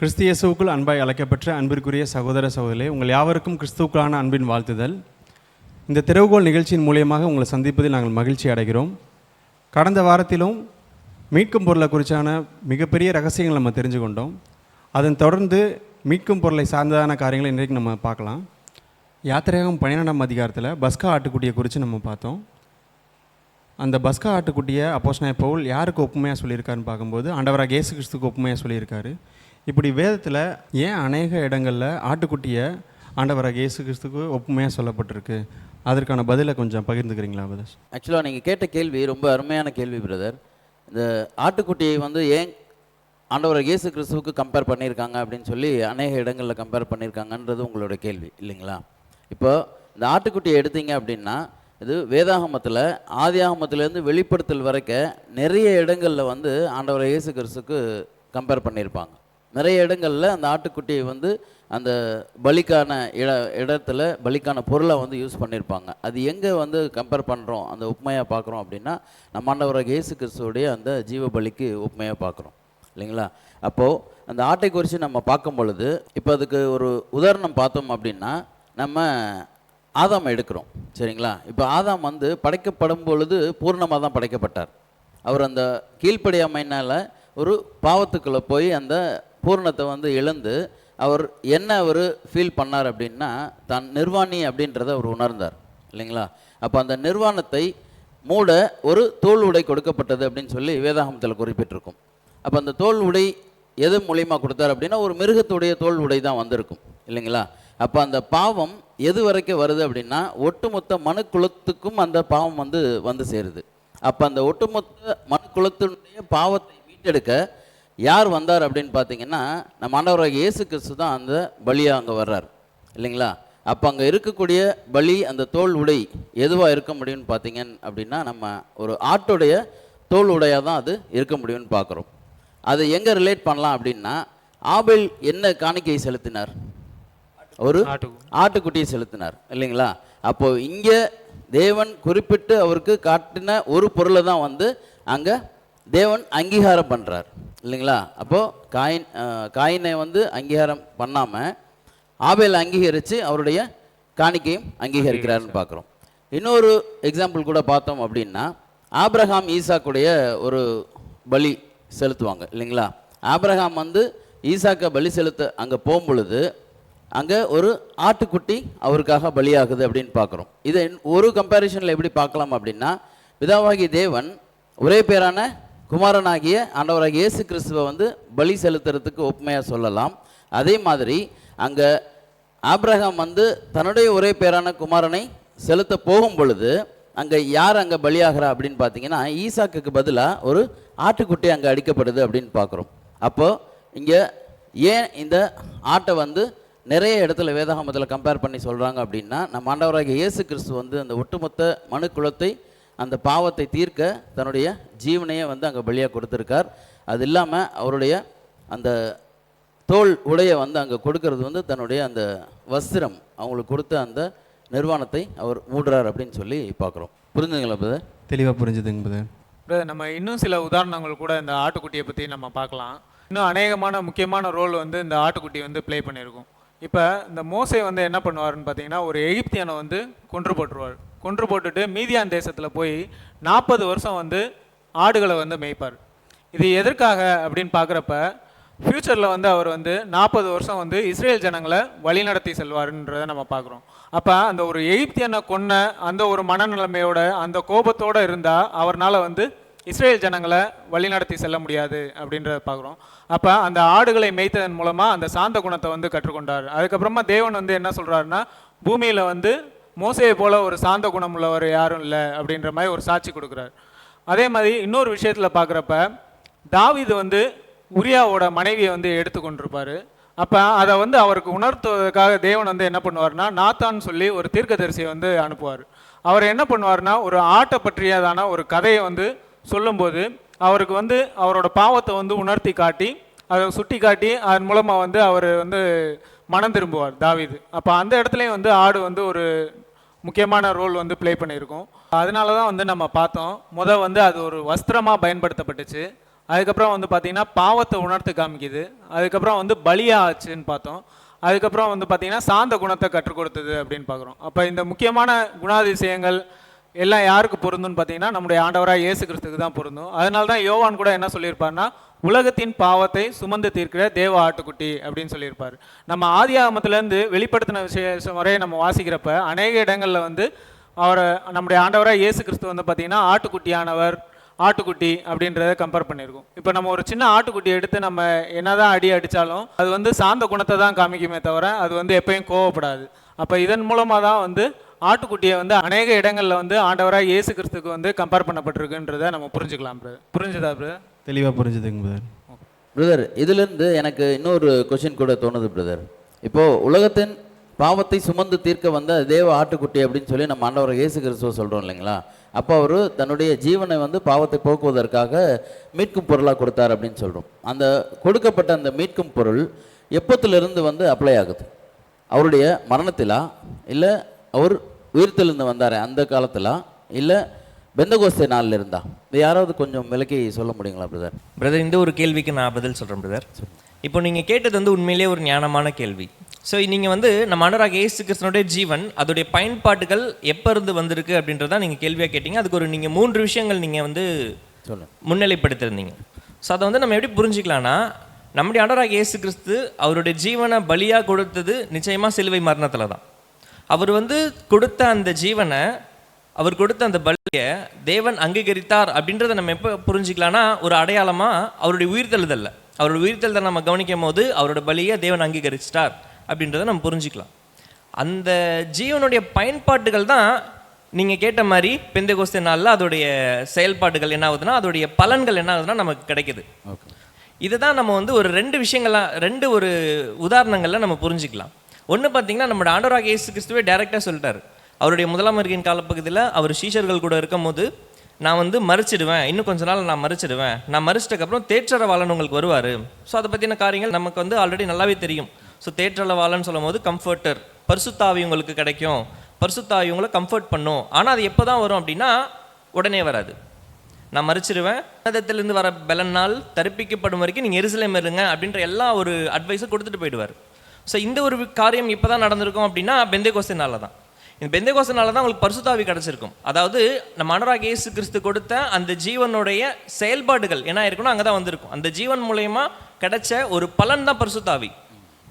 கிறிஸ்தியசுவுக்குள் அன்பாய் அழைக்கப்பெற்ற அன்பிற்குரிய சகோதர சகோதரே உங்கள் யாவருக்கும் கிறிஸ்துவுக்குள்ளான அன்பின் வாழ்த்துதல். இந்த திறவுகோல் நிகழ்ச்சியின் மூலியமாக உங்களை சந்திப்பதில் நாங்கள் மகிழ்ச்சி அடைகிறோம். கடந்த வாரத்திலும் மீட்கும் பொருளை குறித்தான மிகப்பெரிய ரகசியங்கள் நம்ம தெரிஞ்சு கொண்டோம். அதன் தொடர்ந்து மீட்கும் பொருளை சார்ந்ததான காரியங்களை இன்றைக்கு நம்ம பார்க்கலாம். யாத்திரையாகும் பன்னிரெண்டாம் அதிகாரத்தில் பஸ்கா ஆட்டுக்குட்டியை குறித்து நம்ம பார்த்தோம். அந்த பஸ்கா ஆட்டுக்குட்டியை அப்போஸ்னாய பவுல் யாருக்கு ஒப்புமையாக சொல்லியிருக்காருன்னு பார்க்கும்போது ஆண்டவராக இயேசு கிறிஸ்துக்கு ஒப்புமையாக சொல்லியிருக்காரு. இப்படி வேதத்தில் ஏன் அநேக இடங்களில் ஆட்டுக்குட்டியை ஆண்டவராக இயேசு கிறிஸ்துக்கு ஒப்புமையாக சொல்லப்பட்டிருக்கு? அதற்கான பதிலை கொஞ்சம் பகிர்ந்துக்கிறீங்களா பதஸ் ஆக்சுவலாக நீங்கள் கேட்ட கேள்வி ரொம்ப அருமையான கேள்வி பிரதர் இந்த ஆட்டுக்குட்டியை வந்து ஏன் ஆண்டவர் இயேசு கிறிஸ்துவுக்கு கம்பேர் பண்ணியிருக்காங்க அப்படின்னு சொல்லி அநேக இடங்களில் கம்பேர் பண்ணியிருக்காங்கன்றது உங்களோட கேள்வி இல்லைங்களா? இப்போ இந்த ஆட்டுக்குட்டியை எடுத்தீங்க அப்படின்னா இது வேதாகமத்தில் ஆதியாகமத்திலேருந்து வெளிப்படுத்தல் வரைக்கும் நிறைய இடங்களில் வந்து ஆண்டவர் இயேசு கிறிஸ்துக்கு கம்பேர் பண்ணியிருப்பாங்க. நிறைய இடங்களில் அந்த ஆட்டுக்குட்டியை வந்து அந்த பலிக்கான இட இடத்துல பலிக்கான பொருளை வந்து யூஸ் பண்ணியிருப்பாங்க அது எங்கே வந்து கம்பேர் பண்ணுறோம் அந்த உப்மையாக பார்க்குறோம் அப்படின்னா நம்ம ஆண்டவராக இயேசு கிறிஸ்துவோடைய அந்த ஜீவ பலிக்கு உப்மையாக பார்க்குறோம் இல்லைங்களா? அப்போது அந்த ஆட்டை குறித்து நம்ம பார்க்கும் பொழுது இப்போ அதுக்கு ஒரு உதாரணம் பார்த்தோம் அப்படின்னா நம்ம ஆதாம் எடுக்கிறோம். சரிங்களா? இப்போ ஆதாம் வந்து படைக்கப்படும் பொழுது பூர்ணமாக தான் படைக்கப்பட்டார். அவர் அந்த கீழ்ப்படியாமையினால் ஒரு பாவத்துக்குள்ளே போய் அந்த பூர்ணத்தை வந்து இழந்து அவர் என்ன அவர் ஃபீல் பண்ணார் அப்படின்னா தான் நிர்வாணி அப்படின்றத அவர் உணர்ந்தார் இல்லைங்களா? அப்போ அந்த நிர்வாணத்தை மூட ஒரு தோல் உடை கொடுக்கப்பட்டது அப்படின்னு சொல்லி வேதாகமத்தில் குறிப்பிட்டிருக்கும். அப்போ அந்த தோல் உடை எது மூலியமா கொடுத்தார் அப்படின்னா ஒரு மிருகத்துடைய தோல் உடை தான் வந்திருக்கும் இல்லைங்களா? அப்போ அந்த பாவம் எது வரைக்கும் வருது அப்படின்னா ஒட்டுமொத்த மனுக்குலத்துக்கும் அந்த பாவம் வந்து வந்து சேருது. அப்போ அந்த ஒட்டுமொத்த மனுக்குலத்தினுடைய பாவத்தை மீட்டெடுக்க யார் வந்தார் அப்படின்னு பார்த்தீங்கன்னா நம்ம ஆண்டவராகிய இயேசு கிறிஸ்து தான் அந்த பலியாக அங்கே வர்றார். இல்லைங்களா? அப்போ அங்கே இருக்கக்கூடிய பலி அந்த தோல் உடை எதுவாக இருக்க முடியும்னு பார்த்தீங்க அப்படின்னா நம்ம ஒரு ஆட்டுடைய தோல் உடையாக தான் அது இருக்க முடியும்னு பார்க்குறோம். அது எங்கே ரிலேட் பண்ணலாம் அப்படின்னா ஆபேல் என்ன காணிக்கை செலுத்தினார்? ஒரு ஆட்டுக்குட்டியை செலுத்தினார். இல்லைங்களா? அப்போ இங்கே தேவன் குறிப்பிட்டு அவருக்கு காட்டின ஒரு பொருளை தான் வந்து அங்கே தேவன் அங்கீகாரம் பண்ணுறார் இல்லைங்களா? அப்போது காயின் காயினை வந்து அங்கீகாரம் பண்ணாமல் ஆபேல் அங்கீகரித்து அவருடைய காணிக்கையும் அங்கீகரிக்கிறாருன்னு பார்க்குறோம். இன்னொரு எக்ஸாம்பிள் கூட பார்த்தோம் அப்படின்னா ஆபிரகாம் ஈசாக்குடைய ஒரு பலி செலுத்துவாங்க. இல்லைங்களா? ஆபிரகாம் வந்து ஈசாக்கை பலி செலுத்த அங்கே போகும்பொழுது அங்கே ஒரு ஆட்டுக்குட்டி அவருக்காக பலியாகுது அப்படின்னு பார்க்குறோம். இதை ஒரு கம்பேரிஷனில் எப்படி பார்க்கலாம் அப்படின்னா பிதாவாகிய தேவன் ஒரே பேரான குமாரனாகிய ஆண்டவராகிய இயேசு கிறிஸ்துவை வந்து பலி செலுத்துறதுக்கு ஒப்புமையாக சொல்லலாம். அதே மாதிரி அங்கே ஆப்ரஹாம் வந்து தன்னுடைய ஒரே பேரான குமாரனை செலுத்த போகும் பொழுது அங்கே யார் அங்கே பலியாகிறா அப்படின்னு பார்த்தீங்கன்னா ஈசாக்குக்கு பதிலாக ஒரு ஆட்டுக்குட்டி அங்கே அடிக்கப்படுது அப்படின்னு பார்க்குறோம் அப்போது இங்கே ஏன் இந்த ஆட்டை வந்து நிறைய இடத்துல வேதாகமத்தில் கம்பேர் பண்ணி சொல்கிறாங்க அப்படின்னா நம்ம ஆண்டவராகிய இயேசு கிறிஸ்து வந்து அந்த ஒட்டுமொத்த மனு குலத்தை அந்த பாவத்தை தீர்க்க தன்னுடைய ஜீவனையே வந்து அங்கே பலியாக கொடுத்துருக்கார். அது இல்லாமல் அவருடைய அந்த தோல் உடைய வந்து அங்கே கொடுக்கறது வந்து தன்னுடைய அந்த வஸ்திரம். அவங்களுக்கு கொடுத்த அந்த நிர்வாணத்தை அவர் மூடுறார் அப்படின்னு சொல்லி பார்க்குறோம். புரிஞ்சுங்களா பிரதர் தெளிவாக புரிஞ்சுதுங்க பிரதர் நம்ம இன்னும் சில உதாரணங்கள் கூட இந்த ஆட்டுக்குட்டியை பற்றி நம்ம பார்க்கலாம். இன்னும் அநேகமான முக்கியமான ரோல் வந்து இந்த ஆட்டுக்குட்டி வந்து ப்ளே பண்ணியிருக்கும். இப்போ இந்த மோசே வந்து என்ன பண்ணுவாருன்னு பார்த்தீங்கன்னா ஒரு எகிப்தியனை வந்து கொன்று போட்டுருவார். கொன்று போட்டுட்டு மீதியான் தேசத்தில் போய் நாற்பது வருஷம் வந்து ஆடுகளை வந்து மேய்ப்பார். இது எதற்காக அப்படின்னு பார்க்குறப்ப ஃப்யூச்சரில் வந்து அவர் வந்து நாற்பது வருஷம் வந்து இஸ்ரேல் ஜனங்களை வழிநடத்தி செல்வாருன்றதை நம்ம பார்க்குறோம். அப்போ அந்த ஒரு எகிப்தியனை கொன்ன அந்த ஒரு மனநிலைமையோட அந்த கோபத்தோடு இருந்தால் அவர்னால் வந்து இஸ்ரேல் ஜனங்களை வழிநடத்தி செல்ல முடியாது அப்படின்றத பார்க்குறோம். அப்போ அந்த ஆடுகளை மேய்த்ததன் மூலமாக அந்த சாந்த குணத்தை வந்து கற்றுக்கொண்டார். அதுக்கப்புறமா தேவன் வந்து என்ன சொல்கிறாருன்னா பூமியில் வந்து மோசையை போல் ஒரு சாந்த குணம் உள்ளவர் யாரும் இல்லை அப்படின்ற மாதிரி ஒரு சாட்சி கொடுக்குறார். அதே மாதிரி இன்னொரு விஷயத்தில் பார்க்குறப்ப தாவிது வந்து உரியாவோட மனைவியை வந்து எடுத்துக்கொண்டிருப்பார். அப்போ அதை வந்து அவருக்கு உணர்த்துவதற்காக தேவன் வந்து என்ன பண்ணுவார்னா நாத்தான்னு சொல்லி ஒரு தீர்க்கதரிசியை வந்து அனுப்புவார். அவர் என்ன பண்ணுவார்னா ஒரு ஆட்டை பற்றியதான ஒரு கதையை வந்து சொல்லும்போது அவருக்கு வந்து அவரோட பாவத்தை வந்து உணர்த்தி காட்டி அதை சுட்டி காட்டி அதன் மூலமாக வந்து அவர் வந்து மனம் திரும்புவார் தாவீது. அப்போ அந்த இடத்துலையும் வந்து ஆடு வந்து ஒரு முக்கியமான ரோல் வந்து ப்ளே பண்ணியிருக்கோம். அதனால தான் வந்து நம்ம பார்த்தோம். முத வந்து அது ஒரு வஸ்திரமாக பயன்படுத்தப்பட்டுச்சு. அதுக்கப்புறம் வந்து பார்த்திங்கன்னா பாவத்தை உணர்த்து காமிக்குது. அதுக்கப்புறம் வந்து பலியாக ஆச்சுன்னு பார்த்தோம். அதுக்கப்புறம் வந்து பார்த்தீங்கன்னா சாந்த குணத்தை கற்றுக் கொடுத்தது அப்படின்னு பார்க்குறோம். அப்போ இந்த முக்கியமான குணாதிசயங்கள் எல்லாம் யாருக்கு பொருந்தும்னு பார்த்தீங்கன்னா நம்முடைய ஆண்டவராக இயேசு கிறிஸ்துக்கு தான் பொருந்தும். அதனால தான் யோவான் கூட என்ன சொல்லியிருப்பாருன்னா உலகத்தின் பாவத்தை சுமந்து தீர்க்கிற தேவ ஆட்டுக்குட்டி அப்படின்னு சொல்லியிருப்பார். நம்ம ஆதி ஆகமத்திலேருந்து வெளிப்படுத்தின விசேஷம் வரையை நம்ம வாசிக்கிறப்ப அநேக இடங்களில் வந்து அவரை நம்முடைய ஆண்டவராக இயேசு கிறிஸ்து வந்து பார்த்திங்கன்னா ஆட்டுக்குட்டியானவர் ஆட்டுக்குட்டி அப்படின்றத கம்பேர் பண்ணியிருக்கோம். இப்போ நம்ம ஒரு சின்ன ஆட்டுக்குட்டி எடுத்து நம்ம என்னதான் அடி அடித்தாலும் அது வந்து சாந்த குணத்தை தான் காமிக்குமே தவிர அது வந்து எப்பயும் கோவப்படாது. அப்போ இதன் மூலமாக தான் வந்து ஆட்டுக்குட்டியை வந்து அநேக இடங்களில் வந்து ஆண்டவராக இயேசு கிறிஸ்துக்கு வந்து கம்பேர் பண்ணப்பட்டிருக்குன்றதை நம்ம புரிஞ்சுக்கலாம் பிரதர் புரிஞ்சுதா பிரதர் தெளிவாக புரிஞ்சுதுங்க பிரதர் பிரதர் இதிலிருந்து எனக்கு இன்னொரு கொஷின் கூட தோணுது பிரதர் இப்போது உலகத்தின் பாவத்தை சுமந்து தீர்க்க வந்த தேவ ஆட்டுக்குட்டி அப்படின்னு சொல்லி நம்ம ஆண்டவர் இயேசு கிறிஸ்துவ சொல்கிறோம் இல்லைங்களா? அப்போ அவர் தன்னுடைய ஜீவனை வந்து பாவத்தை போக்குவதற்காக மீட்கும் பொருளாக கொடுத்தார் அப்படின்னு சொல்கிறோம் அந்த கொடுக்கப்பட்ட அந்த மீட்கும் பொருள் எப்பத்திலிருந்து வந்து அப்ளை ஆகுது? அவருடைய மரணத்திலா? இல்லை அவர் உயிர்த்தெழுந்து வந்தார் அந்த காலத்திலா. இல்லை பெந்தகோஸ்தே நாளில் இருந்தா. இது யாராவது கொஞ்சம் விலக்கி சொல்ல முடியுங்களா பிரதர்? பிரதர் இந்த ஒரு கேள்விக்கு நான் பதில் சொல்கிறேன் பிரதர். இப்போ நீங்கள் கேட்டது வந்து உண்மையிலேயே ஒரு ஞானமான கேள்வி. ஸோ நீங்கள் வந்து நம்ம அனுராக இயேசு கிருஷ்ணனுடைய ஜீவன் அதோடைய பயன்பாட்டுகள் எப்போ இருந்து வந்திருக்கு அப்படின்றத நீங்கள் கேள்வியாக கேட்டீங்க. அதுக்கு ஒரு நீங்கள் மூன்று விஷயங்கள் நீங்கள் வந்து முன்னிலைப்படுத்திருந்தீங்க. ஸோ அதை வந்து நம்ம எப்படி புரிஞ்சுக்கலாம்னா நம்முடைய ஆண்டவராக இயேசு கிறிஸ்து அவருடைய ஜீவனை பலியாக கொடுத்தது நிச்சயமாக சிலுவை மரணத்தில் தான் அவர் வந்து கொடுத்த அந்த ஜீவனை அவர் கொடுத்த அந்த பலியை தேவன் அங்கீகரித்தார் அப்படின்றத நம்ம எப்போ புரிஞ்சுக்கலாம்னா ஒரு அடையாளமாக அவருடைய உயிர்த்தெழுதல்ல. அவருடைய உயிர்த்தெழுதலை நம்ம கவனிக்கும் போது அவரோட பலியை தேவன் அங்கீகரிச்சிட்டார் அப்படின்றத நம்ம புரிஞ்சுக்கலாம். அந்த ஜீவனுடைய பயன்பாட்டுகள் தான் நீங்கள் கேட்ட மாதிரி பெந்தகோஸ்தே நாளில் அதோடைய செயல்பாடுகள் என்ன ஆகுதுன்னா அதோடைய பலன்கள் என்ன ஆகுதுன்னா நமக்கு கிடைக்குது. இதுதான் நம்ம வந்து ஒரு ரெண்டு விஷயங்களா ரெண்டு ஒரு உதாரணங்கள்ல நம்ம புரிஞ்சுக்கலாம். ஒன்று பார்த்தீங்கன்னா நம்மளோட ஆண்டவராக இயேசு கிறிஸ்துவே டைரெக்டாக சொல்லிட்டார். அவருடைய முதலாம் காலப்பகுதியில் அவர் சீஷர்கள் கூட இருக்கும்போது நான் வந்து மறிச்சிடுவேன். இன்னும் கொஞ்ச நாள் நான் மறிச்சிடுவேன். நான் மறிச்சிட்டக்கப்புறம் தேற்றரவாளன் உங்களுக்கு வருவார். ஸோ அதை பற்றின காரியங்கள் நமக்கு வந்து ஆல்ரெடி நல்லாவே தெரியும். ஸோ தேற்றரவாளன் சொல்லும் போது கம்ஃபர்ட்டர் பரிசுத்தாவி உங்களுக்கு கிடைக்கும். பரிசுத்தாவி உங்களை கம்ஃபர்ட் பண்ணும். ஆனால் அது எப்போ தான் வரும் அப்படின்னா உடனே வராது. நான் மறிச்சிருவேன் உன்னதத்திலிருந்து வர பலனால் தரிப்பிக்கப்படும் வரைக்கும் நீங்கள் எருசலேம் இருங்க அப்படின்ற எல்லா ஒரு அட்வைஸும் கொடுத்துட்டு போயிடுவார். ஸோ இந்த ஒரு காரியம் இப்போ தான் நடந்திருக்கும் அப்படின்னா பெந்தே கோஸ்தினால தான் இந்த பெந்தே கோஸ்தினால தான் உங்களுக்கு பரிசுத்தாவி கிடச்சிருக்கும். அதாவது நம்ம அனுராக் இயேசு கிறிஸ்து கொடுத்த அந்த ஜீவனுடைய செயல்பாடுகள் என்ன இருக்கணும் அங்கே தான் வந்திருக்கும். அந்த ஜீவன் மூலயமா கிடைச்ச ஒரு பலன் தான் பரிசுத்தாவி.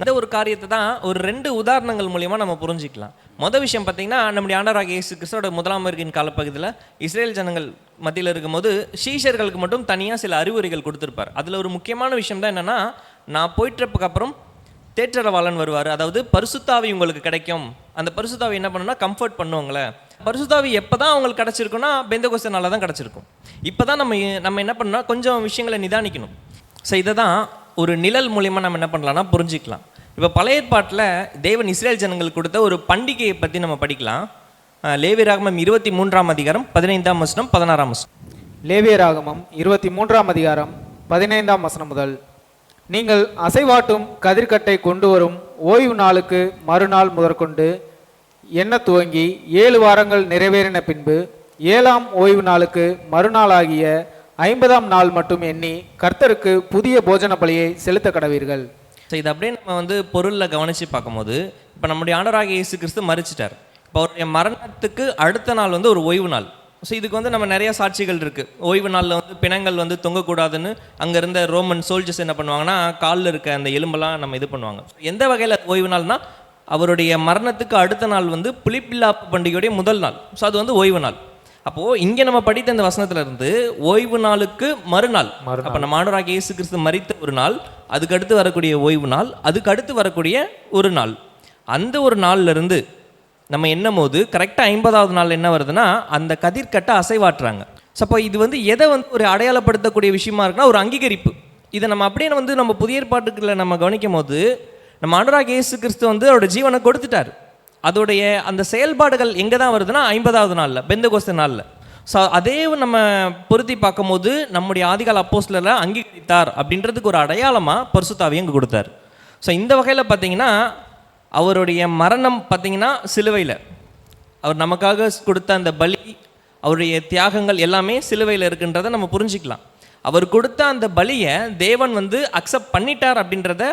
இந்த ஒரு காரியத்தை தான் ஒரு ரெண்டு உதாரணங்கள் மூலியமா நம்ம புரிஞ்சுக்கலாம். மொதல் விஷயம் பார்த்தீங்கன்னா நம்முடைய ஆண்டராக இயேசு கிறிஸ்தோட முதலாம் இருக்கின் காலப்பகுதியில் இஸ்ரேல் ஜனங்கள் மத்தியில் இருக்கும்போது சீஷர்களுக்கு மட்டும் தனியாக சில அறிவுரைகள் கொடுத்துருப்பார். அதில் ஒரு முக்கியமான விஷயம் தான் என்னென்னா நான் போயிட்டுறப்புக்கு அப்புறம் தேற்றரவாளன் வருவார். அதாவது பரிசுத்தாவி உங்களுக்கு கிடைக்கும். அந்த பரிசுத்தாவி என்ன பண்ணுன்னா கம்ஃபர்ட் பண்ணுவாங்களே. பரிசுத்தாவி எப்போ தான் அவங்களுக்கு கிடச்சிருக்குன்னா பெந்தகோஸ்தனால தான் கிடச்சிருக்கும். இப்போ தான் நம்ம நம்ம என்ன பண்ணால் கொஞ்சம் விஷயங்களை நிதானிக்கணும். ஸோ இதை தான் ஒரு நிழல் மூலிமா நம்ம என்ன பண்ணலாம்னா புரிஞ்சிக்கலாம். இப்போ பழைய ஏற்பாட்டில் தேவன் இஸ்ரேல் ஜனங்களுக்கு கொடுத்த ஒரு பண்டிகையை பற்றி நம்ம படிக்கலாம். லேவியராகமம் இருபத்தி மூன்றாம் அதிகாரம் பதினைந்தாம் வசனம் பதினாறாம் வசனம். லேவியராகமம் இருபத்தி மூன்றாம் அதிகாரம் பதினைந்தாம் வசனம் முதல் நீங்கள் அசைவாட்டும் கதிர்கட்டை கொண்டு வரும் ஓய்வு நாளுக்கு மறுநாள் முதற்கொண்டு எண்ண துவங்கி ஏழு வாரங்கள் நிறைவேறின பின்பு ஏழாம் ஓய்வு நாளுக்கு மறுநாளாகிய ஐம்பதாம் நாள் மட்டும் எண்ணி கர்த்தருக்கு புதிய போஜன பலியை செலுத்த கடவீர்கள். ஸோ இது அப்படியே நம்ம வந்து பொருளில் கவனித்து பார்க்கும்போது இப்போ நம்முடைய ஆண்டராக இயேசு கிறிஸ்து மறிச்சிட்டார். இப்போ அவருடைய மரணத்துக்கு அடுத்த நாள் வந்து ஒரு ஓய்வு நாள். ஸோ இதுக்கு வந்து நம்ம நிறைய சாட்சிகள் இருக்குது ஓய்வு நாளில் வந்து பிணங்கள் வந்து தொங்கக்கூடாதுன்னு அங்கே இருந்த ரோமன் சோல்ஜர்ஸ் என்ன பண்ணுவாங்கன்னா காலில் இருக்க அந்த எலும்பெல்லாம் நம்ம இது பண்ணுவாங்க. எந்த வகையில் ஓய்வு நாள்னா அவருடைய மரணத்துக்கு அடுத்த நாள் வந்து புலிப்பில்லாப்பு பண்டிகையுடைய முதல் நாள். ஸோ அது வந்து ஓய்வு நாள். அப்போது இங்கே நம்ம படித்த இந்த வசனத்துல இருந்து ஓய்வு நாளுக்கு மறுநாள். அப்போ நம்ம ஆண்டவராக இயேசு கிறிஸ்து மரித்த ஒரு நாள் அதுக்கு அடுத்து வரக்கூடிய ஓய்வு நாள் அதுக்கு அடுத்து வரக்கூடிய ஒரு நாள். அந்த ஒரு நாள்ல இருந்து நம்ம எண்ணும் போது கரெக்டாக ஐம்பதாவது நாள் என்ன வருதுன்னா அந்த கதிர்கட்டை அசைவாட்டுறாங்க ஸோ அப்போ இது வந்து எதை வந்து ஒரு அடையாளப்படுத்தக்கூடிய விஷயமா இருக்குன்னா ஒரு அங்கீகரிப்பு. இதை நம்ம அப்படியே வந்து நம்ம புதிய ஏற்பாட்டுக்களை நம்ம கவனிக்கும் போது நம்ம அனுராக் இயேசு கிறிஸ்து வந்து அவரோட ஜீவனை கொடுத்துட்டார். அதோடைய அந்த செயல்பாடுகள் எங்கே தான் வருதுன்னா ஐம்பதாவது நாளில் பெந்தகோஸ்த நாளில். ஸோ அதே நம்ம பொருத்தி பார்க்கும்போது நம்முடைய ஆதிகால அப்போஸ்லரை அங்கீகரித்தார் அப்படின்றதுக்கு ஒரு அடையாளமாக பரிசுத்தாவையும் இங்கே கொடுத்தார். ஸோ இந்த வகையில் பார்த்தீங்கன்னா அவருடைய மரணம் பார்த்தீங்கன்னா சிலுவையில். அவர் நமக்காக கொடுத்த அந்த பலி அவருடைய தியாகங்கள் எல்லாமே சிலுவையில் இருக்குன்றதை நம்ம புரிஞ்சுக்கலாம். அவர் கொடுத்த அந்த பலியை தேவன் வந்து அக்செப்ட் பண்ணிட்டார் அப்படின்றத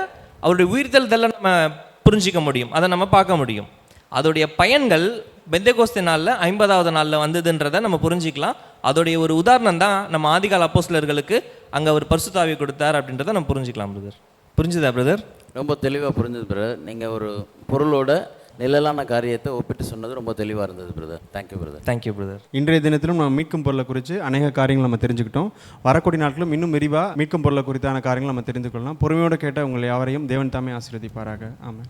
அவருடைய உயிர்த்தெழுதல நம்ம புரிஞ்சிக்க முடியும். அதை நம்ம பார்க்க முடியும். அதோடைய பயன்கள் பெந்தகோஸ்தி நாளில் ஐம்பதாவது நாளில் வந்ததுன்றதை நம்ம புரிஞ்சிக்கலாம். அதோடைய ஒரு உதாரணம் தான் நம்ம ஆதிகால அப்போஸ்லர்களுக்கு அங்கே அவர் பரிசுத்தாவி கொடுத்தார் அப்படின்றத நம்ம புரிஞ்சிக்கலாம் பிரதர். புரிஞ்சுதா பிரதர்? ரொம்ப தெளிவாக புரிஞ்சது பிரதர் நீங்கள் ஒரு பொருளோட நிழலான காரியத்தை ஒப்பிட்டு சொன்னது ரொம்ப தெளிவாக இருந்தது brother thank you brother thank you brother இன்றைய தினத்திலும் நம்ம மீட்கும் பொருளை குறித்து அநேக காரியங்கள் நம்ம தெரிஞ்சுக்கிட்டோம். வரக்கூடிய நாட்களும் இன்னும் விரிவாக மீட்கும் பொருளை குறித்தான காரியங்கள் நம்ம தெரிந்து கொள்ளலாம். பொறுமையோடு கேட்ட உங்கள் யாவரையும் தேவன் தாமே ஆசீர்வதிப்பாராக. ஆமென்.